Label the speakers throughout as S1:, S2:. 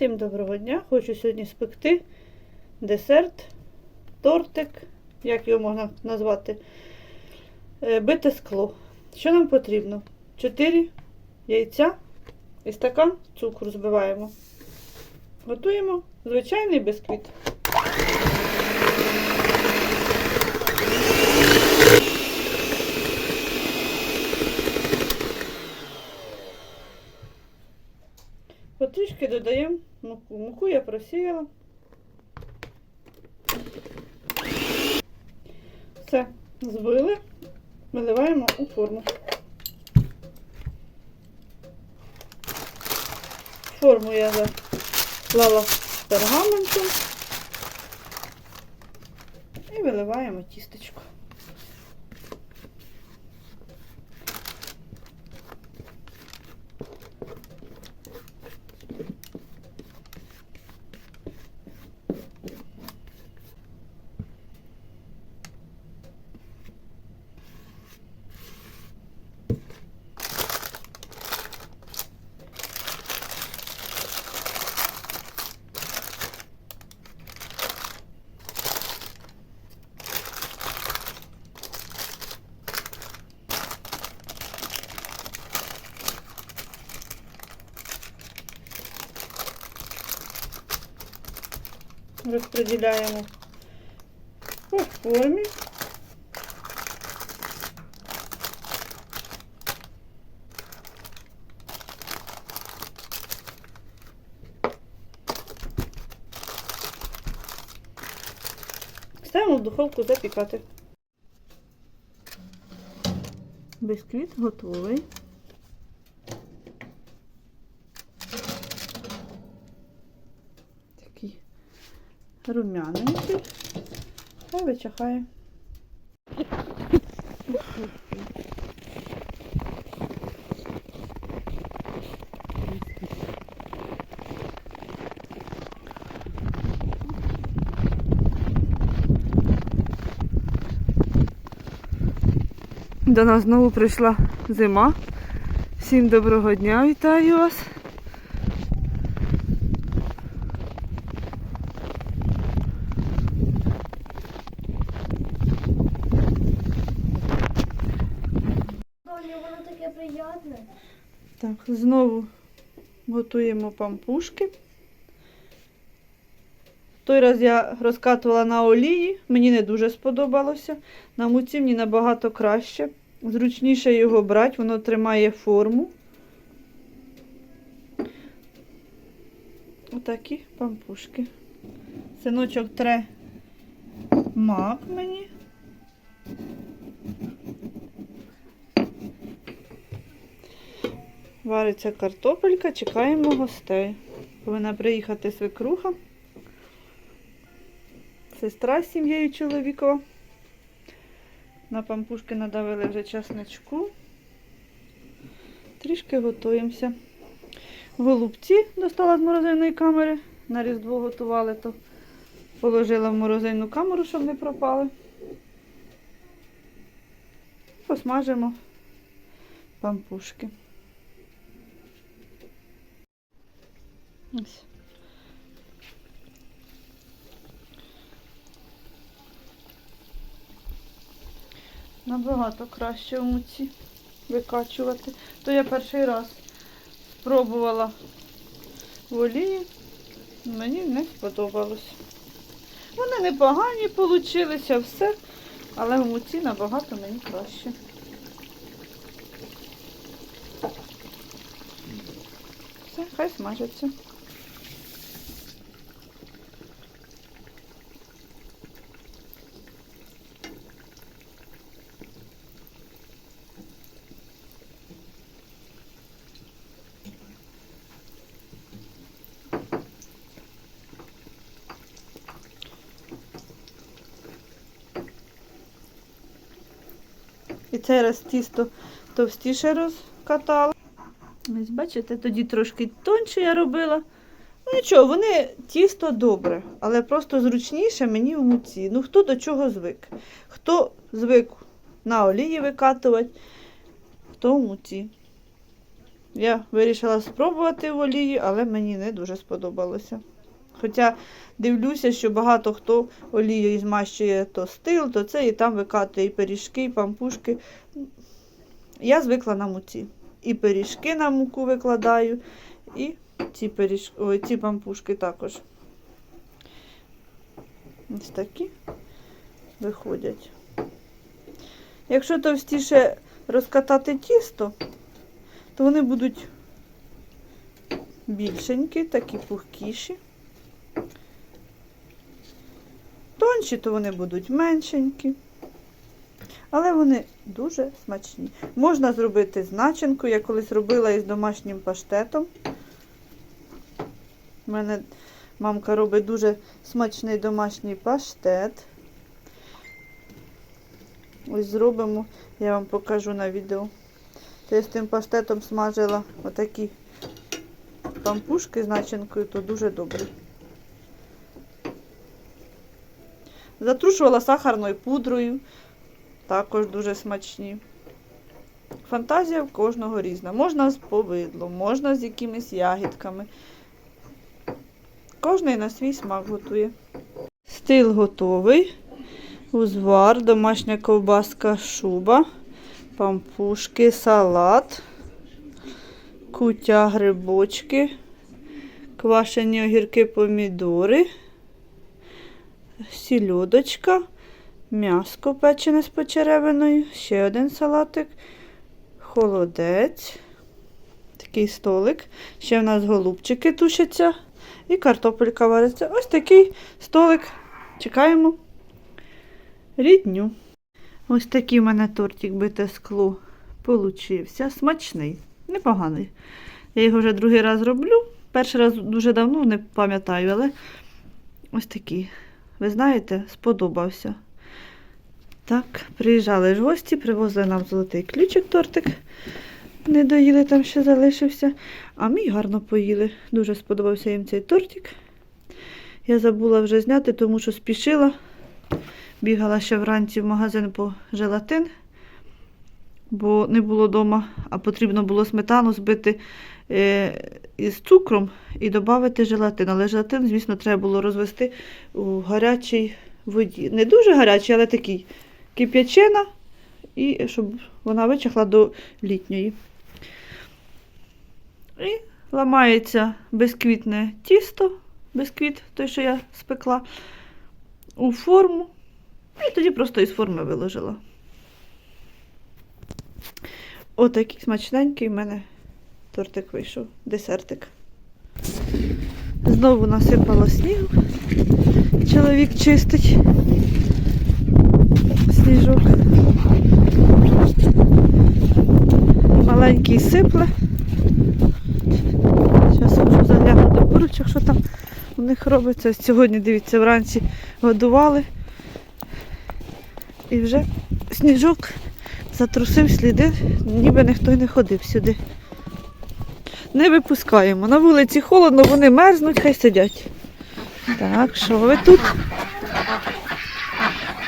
S1: Всім доброго дня! Хочу сьогодні спекти десерт, тортик, як його можна назвати, Е, бите скло. Що нам потрібно? 4 яйця і стакан цукру збиваємо. Готуємо звичайний бисквіт. Потрішки додаємо муку. Муку я просіяла. Все, збили, виливаємо у форму. Форму я заклала пергаментом і виливаємо тістечко. Розподіляємо по формі. Ставимо в духовку запікати. Бисквіт готовий. Рум'яненький. Хай вичахає. До нас знову прийшла зима. Всім доброго дня, вітаю вас.
S2: Доня, воно таке приємне.
S1: Так, знову готуємо пампушки. Той раз я розкатувала на олії, мені не дуже сподобалося. На муці мені набагато краще. Зручніше його брати, воно тримає форму. Отакі пампушки. Синочок тре мак мені. Вариться картопелька, чекаємо гостей. Повинна приїхати свекруха. Сестра з сім'єю чоловікова. На пампушки надавили вже часничку. Трішки готуємося. Голубці достала з морозильної камери. На різдво готували, то положила в морозильну камеру, щоб не пропали. Посмажимо пампушки. Ось. Набагато краще в муці викачувати. То я перший раз спробувала в олії, мені не сподобалось. Вони непогані получилися, все, але в муці набагато мені краще. Все, хай смажиться. Цей раз тісто товстіше розкатала. Ось бачите, тоді трошки тоньше я робила. Ну нічого, вони тісто добре, але просто зручніше мені в муці. Ну хто до чого звик? Хто звик на олії викатувати, хто в муці. Я вирішила спробувати в олії, але мені не дуже сподобалося. Хоча дивлюся, що багато хто олією змащує то стил, то це і там викатує і пиріжки, і пампушки. Я звикла на муці. І пиріжки на муку викладаю, і ці, пиріж... Ой, ці пампушки також. Ось такі виходять. Якщо товстіше розкатати тісто, то вони будуть більшенькі, такі пухкіші. Тонші, то вони будуть меншенькі. Але вони дуже смачні. Можна зробити з начинкою. Я колись робила із домашнім паштетом. У мене мамка робить дуже смачний домашній паштет. Ось зробимо, я вам покажу на відео. То я з тим паштетом смажила отакі пампушки з начинкою, то дуже добре. Затрушувала сахарною пудрою, також дуже смачні. Фантазія в кожного різна. Можна з повидлом, можна з якимись ягідками. Кожний на свій смак готує. Стил готовий. Узвар, домашня ковбаска, шуба, пампушки, салат, кутя, грибочки, квашені огірки, помідори, сільодочка, м'яско печене з почеревиною, ще один салатик, холодець, такий столик. Ще в нас голубчики тушаться і картопелька вариться. Ось такий столик. Чекаємо рідню. Ось такий в мене тортик бите скло получився. Смачний, непоганий. Я його вже другий раз роблю. Перший раз дуже давно не пам'ятаю, але ось такий. Ви знаєте, сподобався. Так, приїжджали ж гості, привозили нам золотий ключик тортик. Не доїли, там ще залишився. А мій гарно поїли. Дуже сподобався їм цей тортик. Я забула вже зняти, тому що спішила. Бігала ще вранці в магазин по желатин, бо не було вдома, а потрібно було сметану збити із цукром і додати желатин. Але желатин, звісно, треба було розвести у гарячій воді. Не дуже гарячій, але такий кип'ячена, і щоб вона вичахла до літньої. І ламається безквітне тісто, безквіт, той, що я спекла, у форму. І тоді просто із форми виложила. Отакий смачненький в мене тортик вийшов, десертик. Знову насипало снігу. Чоловік чистить сніжок. Маленький сипле. Зараз хочу заглянути до поручок, що там у них робиться. Сьогодні, дивіться, вранці годували. І вже сніжок затрусив сліди, ніби ніхто й не ходив сюди. Не випускаємо. На вулиці холодно, вони мерзнуть, хай сидять. Так, що ви тут?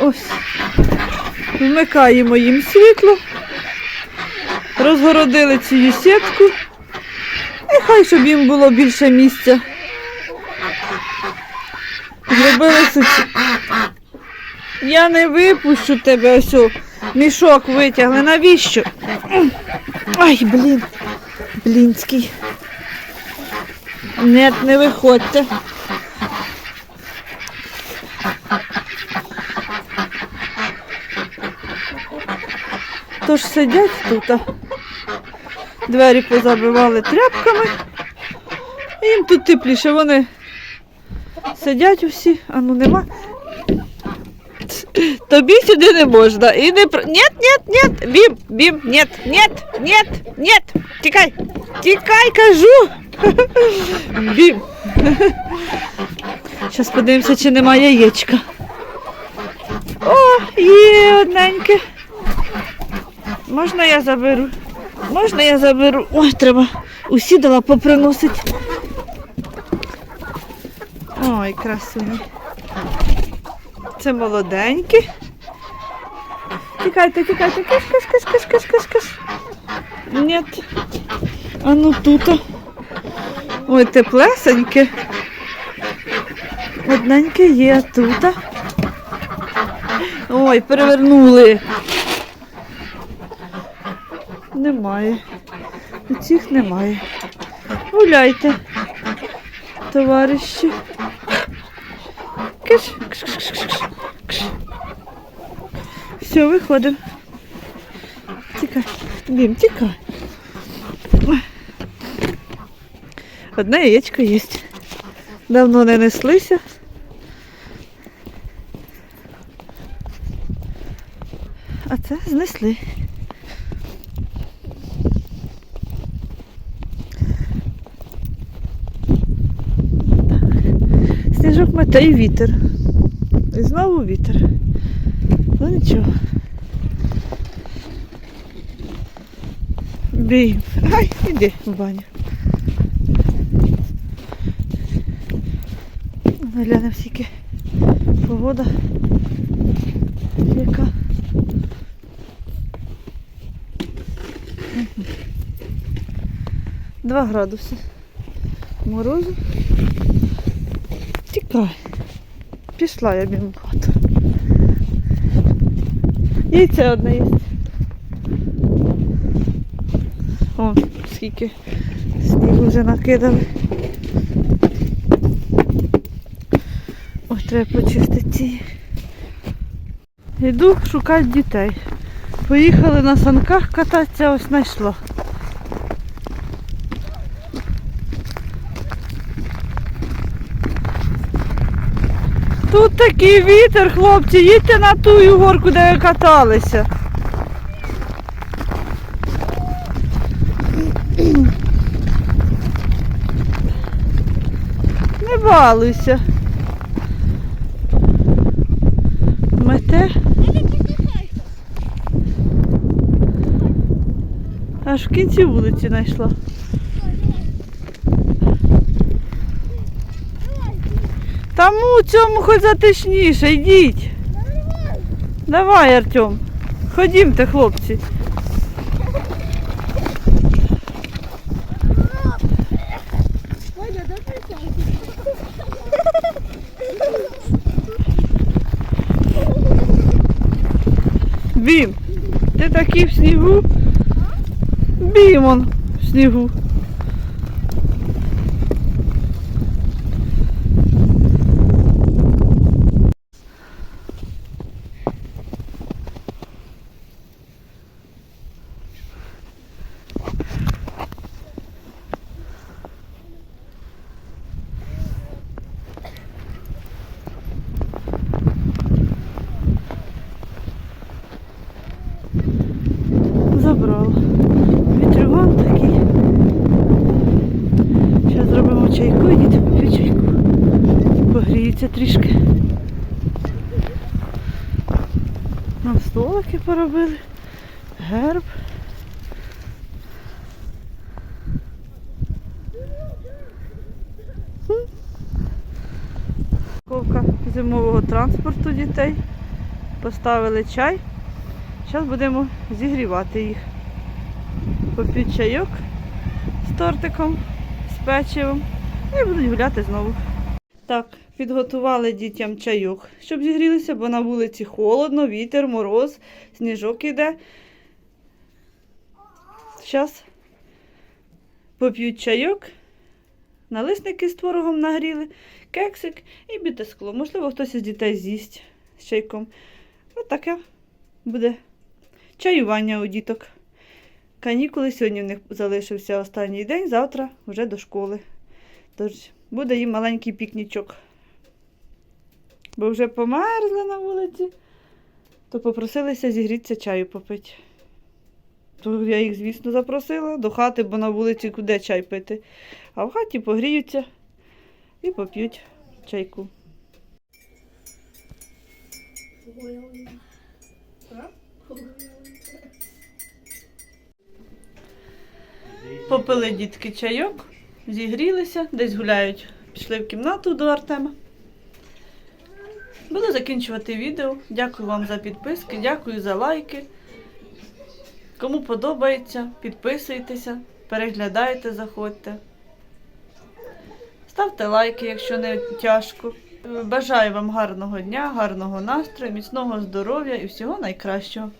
S1: Ось. Вмикаємо їм світло. Розгородили цю сітку. І хай, щоб їм було більше місця. Зробили суці. Я не випущу тебе ось. Мішок витягли. Навіщо? Ай, блін. Блінський. Нет, не виходьте. Тож сидять тут. Двері позабивали тряпками. І їм тут тепліше. Вони сидять усі, а ну нема. Тобі сюди не можна. І не про. Нет, нет, нет. Бім, бім, нет, нет, нет, нет. Тікай. Тікай, кажу. Зараз подивимося, чи нема яєчка. О, є одненьке. Можна я заберу? Можна я заберу? Ой, треба усідала поприносить. Ой, красуні. Це молоденькі. Тікайте, тікайте, киш, киш, киш, киш, киш, киш, киш. Нет. А ну тут. Ой, теплесеньке. Одненьке є тут. Ой, перевернули. Немає. У цих немає. Гуляйте, товариші. Киш, кш, кш, кш, кш. Все, виходимо. Тікай. Дім, тікай. Одне яєчко є. Давно не неслися. А це знесли. Сніжок мете і вітер. І знову вітер. Ну нічого. Бій. Ай, іди в баню. Глянемо скільки погода. Яка. Два градуси. Морозу. Тікай. Пішла я мимо хату. Яйце одне є. О, скільки снігу вже накидали. Ой, треба почистити ці. Йду шукати дітей. Поїхали на санках кататися, ось знайшла. Тут такий вітер, хлопці, їдьте на ту горку, де ви каталися. Не балуйся. Мете. Аж в кінці вулиці знайшла. Там у цьому хоч затишніше, йдіть. Давай, Артем. Ходімте, хлопці. Ти такий в снігу? Бімон в снігу. Забрала. Вітрюган такий. Зараз діти поп'ють чайку. Погріються трішки. Нам столики поробили. Герб. Ковка зимового транспорту дітей. Поставили чай. Зараз будемо зігрівати їх. Поп'ють чайок з тортиком, з печивом і будуть гуляти знову. Так, підготували дітям чайок, щоб зігрілися, бо на вулиці холодно, вітер, мороз, сніжок іде. Зараз поп'ють чайок, налисники з творогом нагріли, кексик і біте скло. Можливо, хтось із дітей з'їсть з чайком. Ось таке буде чаювання у діток. Канікули сьогодні в них залишився останній день, завтра вже до школи. Тож буде їм маленький пікнічок. Бо вже померзли на вулиці, то попросилися зігрітися чаю попити. То я їх, звісно, запросила до хати, бо на вулиці куди чай пити. А в хаті погріються і поп'ють чайку. Попили дітки чайок, зігрілися, десь гуляють, пішли в кімнату до Артема. Буду закінчувати відео. Дякую вам за підписки, дякую за лайки. Кому подобається, підписуйтеся. переглядайте, заходьте. Ставте лайки, якщо не тяжко. Бажаю вам гарного дня, гарного настрою, міцного здоров'я і всього найкращого.